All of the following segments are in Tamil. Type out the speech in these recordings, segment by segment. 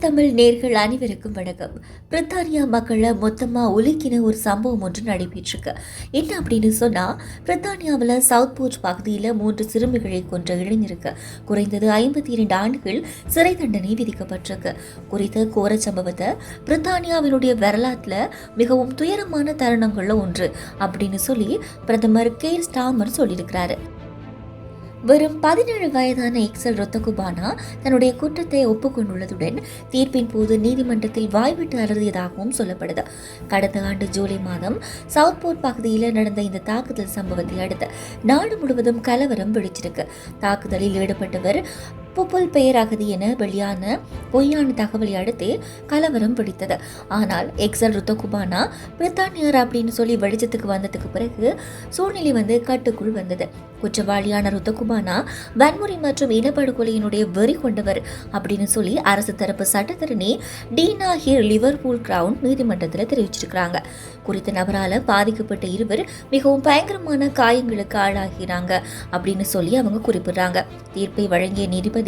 தமிழ் நேர்கள் அனைவருக்கும் வணக்கம். பிரித்தானியா மக்களை மொத்தமாக உலுக்கின ஒரு சம்பவம் ஒன்று நடைபெற்றிருக்கு. என்ன அப்படின்னு சொன்னால் பிரித்தானியாவில் சவுத் போர்ச் பகுதியில் மூன்று சிறுமிகளை கொன்ற இளைஞருக்கு குறைந்தது ஐம்பத்தி இரண்டு ஆண்டுகள் சிறை தண்டனை விதிக்கப்பட்டிருக்கு. குறித்த கோர சம்பவத்தை பிரித்தானியாவினுடைய வரலாற்றில் மிகவும் துயரமான தருணங்களில் ஒன்று அப்படின்னு சொல்லி பிரதமர் கேர் ஸ்டாமர் சொல்லியிருக்கிறாரு. வெறும் பதினேழு வயதான எக்ஸல் ரொத்தகுபானா தன்னுடைய குற்றத்தை ஒப்புக்கொண்டுள்ளதுடன் தீர்ப்பின் போது நீதிமன்றத்தில் வாய்விட்டு அலறியதாகவும் சொல்லப்படுது. கடந்த ஆண்டு ஜூலை மாதம் சவுத் போர்ட் பகுதியில் நடந்த இந்த தாக்குதல் சம்பவத்தை அடுத்து நாடு முழுவதும் கலவரம் வெடிச்சிருக்கு. தாக்குதலில் ஈடுபட்டவர் புப்புல் பெயர் அகதி என வெளியான பொய்யான தகவலை அடுத்து கலவரம் பிடித்தது. ஆனால் எக்ஸல் ருத்தகுபானா பிரித்தானியர் அப்படின்னு சொல்லி வெளிச்சத்துக்கு வந்ததுக்கு பிறகு சூழ்நிலை வந்து கட்டுக்குள் வந்தது. குற்றவாளியான ருத்தகுபானா வன்முறை மற்றும் இனப்படுகொலையினுடைய வெறி கொண்டவர் அப்படின்னு சொல்லி அரசு தரப்பு சட்டத்தரணி டீனா ஹிர் லிவர்பூல் கிரவுன் நீதிமன்றத்தில் தெரிவிச்சிருக்கிறாங்க. குறித்த நபரால் பாதிக்கப்பட்ட இருவர் மிகவும் பயங்கரமான காயங்களுக்கு ஆளாகிறாங்க அப்படின்னு சொல்லி அவங்க குறிப்பிடுறாங்க. தீர்ப்பை வழங்கிய நீதிபதி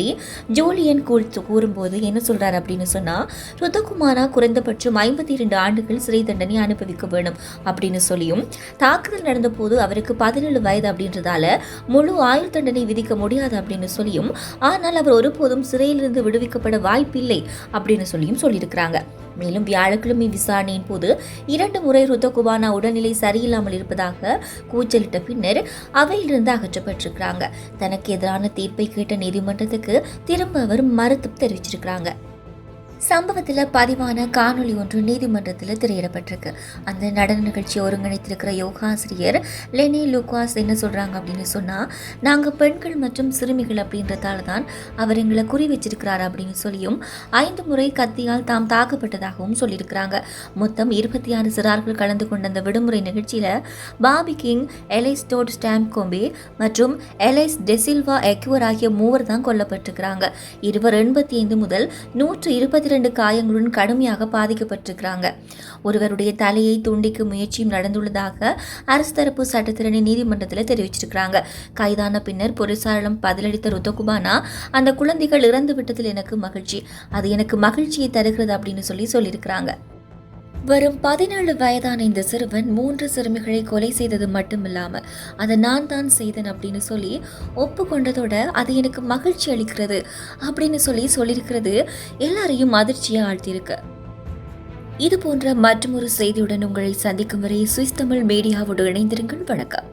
ஜூலியன் கூல் கூறும்போது என்ன சொல்றாரு அப்படின்னு சொன்னா ருதகுமாரா குறைந்தபட்சம் ஐம்பத்தி இரண்டு ஆண்டுகள் சிறை தண்டனை அனுபவிக்க வேணும் அப்படின்னு சொல்லியும் தாக்குதல் நடந்த போது அவருக்கு பதினேழு வயது அப்படின்றதால முழு ஆயுள் தண்டனை விதிக்க முடியாது அப்படின்னு சொல்லியும் ஆனால் அவர் ஒருபோதும் சிறையிலிருந்து விடுவிக்கப்பட வாய்ப்பில்லை அப்படின்னு சொல்லியும் சொல்லியிருக்கிறாங்க. மேலும் வியாழக்கிழமை விசாரணையின் போது இரண்டு முறை ருத்தகுபானா உடல்நிலை சரியில்லாமல் இருப்பதாக கூச்சலிட்ட பின்னர் அவையிலிருந்து அகற்றப்பட்டிருக்கிறாங்க. தனக்கு எதிரான தீர்ப்பை கேட்ட நீதிமன்றத்துக்கு திரும்ப அவர் மறுத்து தெரிவிச்சிருக்கிறாங்க. சம்பவத்தில் பதிவான காணொளி ஒன்று நீதிமன்றத்தில் திரையிடப்பட்டிருக்கு. அந்த நடன நிகழ்ச்சியை ஒருங்கிணைத்திருக்கிற யோகாசிரியர் லெனி லூகாஸ் என்ன சொல்கிறாங்க அப்படின்னு சொன்னால் நாங்கள் பெண்கள் மற்றும் சிறுமிகள் அப்படின்றதால தான் அவர் எங்களை குறி வச்சிருக்கிறார் அப்படின்னு சொல்லியும் ஐந்து முறை கத்தியால் தாம் தாக்கப்பட்டதாகவும் சொல்லியிருக்கிறாங்க. மொத்தம் இருபத்தி ஆறு சிறார்கள் கலந்து கொண்ட அந்த விடுமுறை நிகழ்ச்சியில் Bobby King Elise Todd Stam Combe மற்றும் எலைஸ் டெசில்வா எக்யூர் ஆகிய மூவர் தான் கொல்லப்பட்டிருக்கிறாங்க. இருவர் எண்பத்தி ஐந்து முதல் நூற்று இருபத்தி ரெண்டு காயங்களுடன் கடுமையாக பாதிக்கப்பட்டிருக்கிறாங்க. ஒருவருடைய தலையை துண்டிக்கும் முயற்சியும் நடந்துள்ளதாக அரசு தரப்பு சட்டத்திரணி நீதிமன்றத்தில் தெரிவிச்சிருக்கிறாங்க. கைதான பின்னர் போலீசாரிடம் பதிலளித்த ருத்தகுமானா அந்த குழந்தைகள் இறந்து விட்டதில் எனக்கு மகிழ்ச்சி. அது எனக்கு மகிழ்ச்சியை தருகிறது அப்படின்னு சொல்லி சொல்லியிருக்கிறாங்க. வரும் பதினேழு வயதான இந்த சிறுவன் மூன்று சிறுமிகளை கொலை செய்தது மட்டுமில்லாமல் அதை நான் தான் செய்தேன் அப்படின்னு சொல்லி ஒப்புக்கொண்டதோட அது எனக்கு மகிழ்ச்சி அளிக்கிறது அப்படின்னு சொல்லி சொல்லியிருக்கிறது எல்லாரையும் அதிர்ச்சியாக ஆழ்த்தியிருக்கு. இது போன்ற மற்றொரு செய்தியுடன் உங்களை சந்திக்கும் வரை சுவிஸ் தமிழ் மீடியாவோடு இணைந்திருங்கள். வணக்கம்.